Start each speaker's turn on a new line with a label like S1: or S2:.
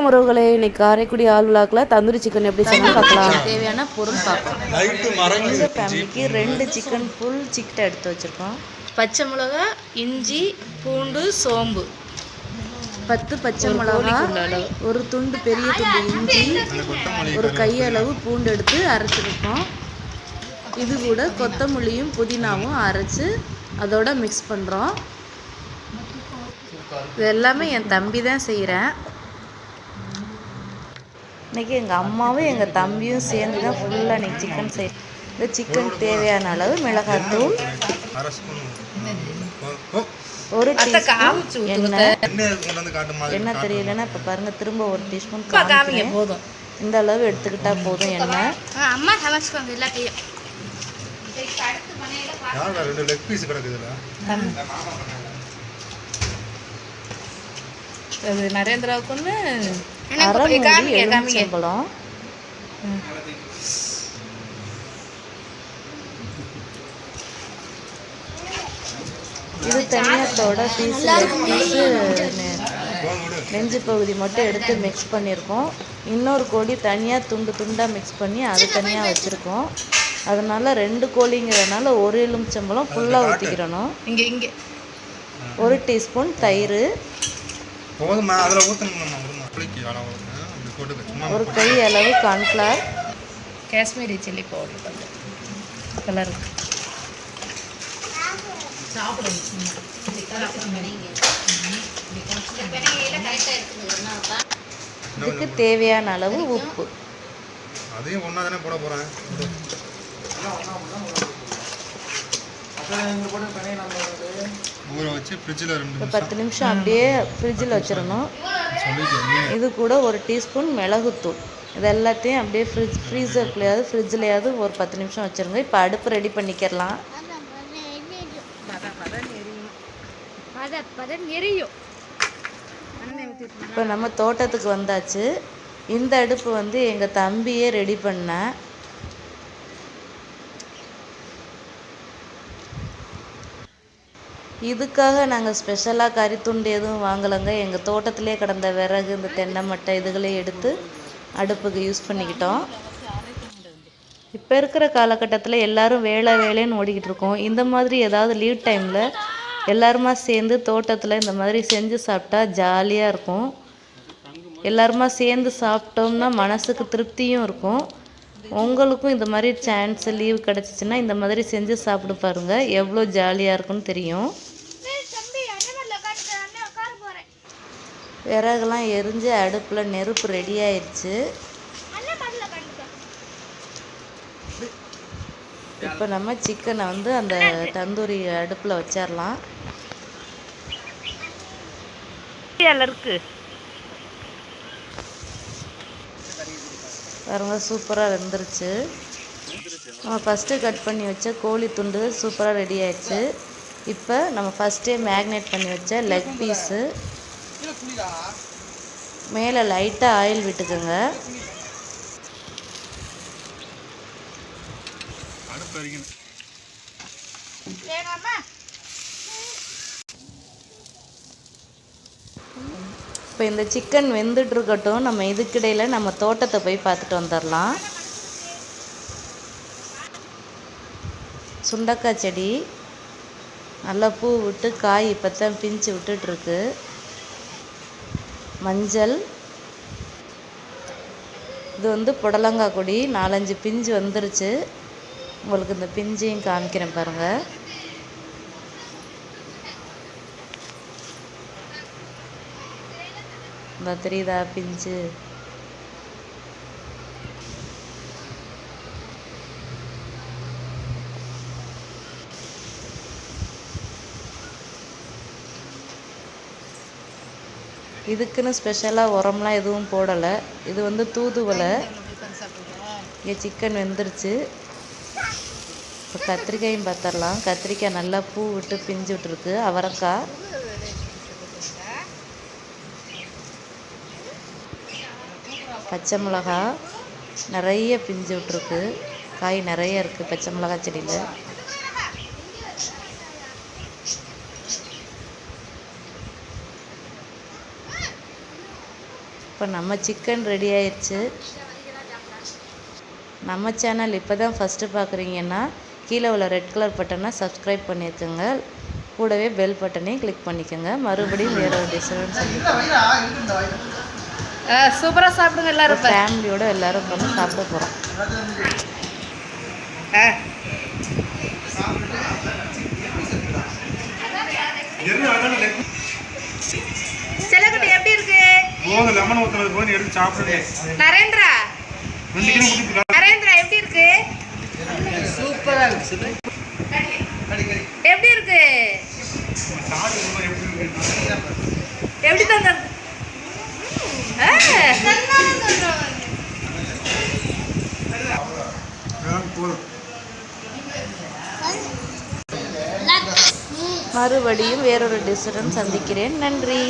S1: வணக்கம் உறவுகளே இன்னைக்கு காரைக்குடி ஆள் விழாக்கில் தந்தூரி சிக்கன் எப்படி செய்யணும் பார்க்கலாம்.
S2: தேவையான பொருள் இந்த ஃபேமிலிக்கு ரெண்டு சிக்கன் ஃபுல் சிக்கன் எடுத்து வச்சுருக்கோம். பச்சை மிளகா இஞ்சி பூண்டு சோம்பு. பத்து பச்சை மிளகா ஒரு துண்டு பெரிய துண்டு இஞ்சி ஒரு கையளவு பூண்டு எடுத்து அரைச்சிருக்கோம் இது கூட கொத்தமல்லியும் புதினாவும் அரைச்சு அதோட மிக்ஸ் பண்ணுறோம் இது எல்லாமே என் தம்பி தான் செய்கிறேன் இன்றைக்கி எங்கள் அம்மாவும் எங்கள் தம்பியும் சேர்ந்து தான் ஃபுல்லாக இன்றைக்கி சிக்கன் செய் இந்த சிக்கன் தேவையான அளவு மிளகாத்தூள். ஒரு டீஸ்பூன் எண்ணெய். என்ன தெரியலன்னா இப்போ பாருங்கள் திரும்ப ஒரு டீஸ்பூன் போதும். இந்த அளவு எடுத்துக்கிட்டா போதும் எண்ணெய்.
S3: அம்மா சமைச்சுக்கோங்க எல்லாத்தையும்
S4: ரெண்டு லெக் பீஸ் கிடக்குதுல
S2: அது நரேந்திராவுக்கு ஒன்று
S3: காமிங்க.
S2: எலுமிச்சம்பழம் இது தனியாத்தோட பீஸு பீஸு
S4: போங்க விடு
S2: நெஞ்சு பகுதி மட்டும் எடுத்து மிக்ஸ் பண்ணியிருக்கோம் இன்னொரு கோழி தனியாக துண்டு துண்டாக மிக்ஸ் பண்ணி அது தனியாக வச்சுருக்கோம். அதனால ரெண்டு கோழிங்கிறதுனால ஒரு எலுமிச்சம்பழம் ஃபுல்லாக ஊற்றிக்கிறணும்
S3: இங்கே இங்கே.
S2: ஒரு டீஸ்பூன் தயிர்.
S4: போதுமா அதில் ஊற்றணுமா
S2: ஒரு கை அளவு கார்ன்ஃப்ளவர்
S3: காஷ்மீரி சில்லி பவுடர் கொஞ்சம். கலருக்கு
S2: இதுக்கு தேவையான அளவு உப்பு.
S4: அதையும் ஒன்றா தானே போட போகிறேன் ஊற வச்சு ஃப்ரிட்ஜில் ரெண்டு
S2: பத்து நிமிஷம் அப்படியே ஃப்ரிட்ஜில் வச்சிடணும். இது கூட ஒரு டீஸ்பூன் மிளகுத்தூள். இது எல்லாத்தையும் அப்படியே ஃப்ரிட்ஜ் ஃப்ரீசர்க்குள்ளேயாவது ஃப்ரிட்ஜ்லையாவது ஒரு பத்து நிமிஷம் வச்சுருங்க. இப்போ அடுப்பு ரெடி பண்ணிக்கிறலாம். இப்போ நம்ம தோட்டத்துக்கு வந்தாச்சு. இந்த அடுப்பு வந்து எங்கள் தம்பியே ரெடி பண்ணேன் இதுக்காக நாங்கள் ஸ்பெஷலாக கறித்துண்டு எதுவும் வாங்கலைங்க. எங்கள் தோட்டத்திலே கிடந்த விறகு இந்த தென்னை மட்டை இதுகளே எடுத்து அடுப்புக்கு யூஸ் பண்ணிக்கிட்டோம். இப்போ இருக்கிற காலகட்டத்தில் எல்லோரும் வேலை வேலைன்னு ஓடிக்கிட்டு இருக்கோம். இந்த மாதிரி ஏதாவது லீவ் டைமில் எல்லாருமா சேர்ந்து தோட்டத்தில் இந்த மாதிரி செஞ்சு சாப்பிட்டா ஜாலியாக இருக்கும். எல்லாருமா சேர்ந்து சாப்பிட்டோம்னா மனசுக்கு திருப்தியும் இருக்கும். உங்களுக்கும் இந்த மாதிரி சான்ஸ் லீவ் கிடச்சிச்சின்னா இந்த மாதிரி செஞ்சு சாப்பிட்டு பாருங்கள் எவ்வளோ ஜாலியாக இருக்கும்னு தெரியும்
S3: தம்பி அண்ணன் உட்காந்து அண்ணன் உட்கார போகிறேன்
S2: விறகுலாம் எரிஞ்சு அடுப்பில் நெருப்பு ரெடி ஆயிடுச்சு இப்போ நம்ம சிக்கனை வந்து அந்த தந்தூரி அடுப்பில் வச்சிடலாம்
S3: இருக்கு.
S2: பாருங்க சூப்பராக வெந்துருச்சு. நம்ம ஃபஸ்ட்டு கட் பண்ணி வச்ச கோழி துண்டு சூப்பராக ரெடி ஆயிடுச்சு இப்போ நம்ம ஃபஸ்ட்டே மேக்னேட் பண்ணி வச்ச லெக் பீஸு மேலே லைட்டாக ஆயில் விட்டுக்கோங்க. இப்போ இந்த சிக்கன் வெந்துட்டு இருக்கட்டும் நம்ம இதுக்கிடையில் நம்ம தோட்டத்தை போய் பார்த்துட்டு வந்துடலாம். சுண்டக்காய் செடி நல்லா பூ விட்டு காய் இப்போ தான் பிஞ்சு விட்டுட்ருக்கு மஞ்சள். இது வந்து புடலங்காய் கொடி. நாலஞ்சு பிஞ்சு வந்துருச்சு. உங்களுக்கு இந்த பிஞ்சையும் காமிக்கிறேன் பாருங்கள் இந்த தெரியுதா பிஞ்சு? இதுக்குன்னு ஸ்பெஷலாக உரம்லாம் எதுவும் போடலை. இது வந்து தூதுவலை இங்கே சிக்கன் வெந்துருச்சு. இப்போ கத்திரிக்காயும் பார்த்துடலாம் கத்திரிக்காய் நல்லா பூ விட்டு பிஞ்சு விட்டுருக்கு. அவரக்காய். பச்சை மிளகா நிறைய பிஞ்சு விட்ருக்கு காய் நிறைய இருக்குது பச்சை மிளகா செடியில். இப்போ நம்ம சிக்கன் ரெடி ஆயிடுச்சு நம்ம சேனல் இப்போ தான் ஃபஸ்ட்டு பார்க்குறீங்கன்னா கீழே உள்ள ரெட் கலர் பட்டனை சப்ஸ்கிரைப் பண்ணியிருக்கோங்க கூடவே பெல் பட்டனையும் கிளிக் பண்ணிக்கோங்க. மறுபடியும் வேற ஒரு டிஸ்டர்பன்ஸ்
S1: சூப்பராக சாப்பிடுங்க எல்லாரும்
S2: ஃபேமிலியோட எல்லாரும் உட்காந்து சாப்பிட போகிறோம்
S1: செல்லக்குட்டி
S4: போதும் லெமன் ஊற்றுனது போது எடுத்து சாப்பிடுங்க.
S1: நரேந்திரா நரேந்திரா எப்படி இருக்கு? எப்படி இருக்கு? எப்படி தந்த?
S4: போதும்
S2: மறுபடியும் வேறொரு டிஸ்டர்பன்ஸ் சந்திக்கிறேன். நன்றி.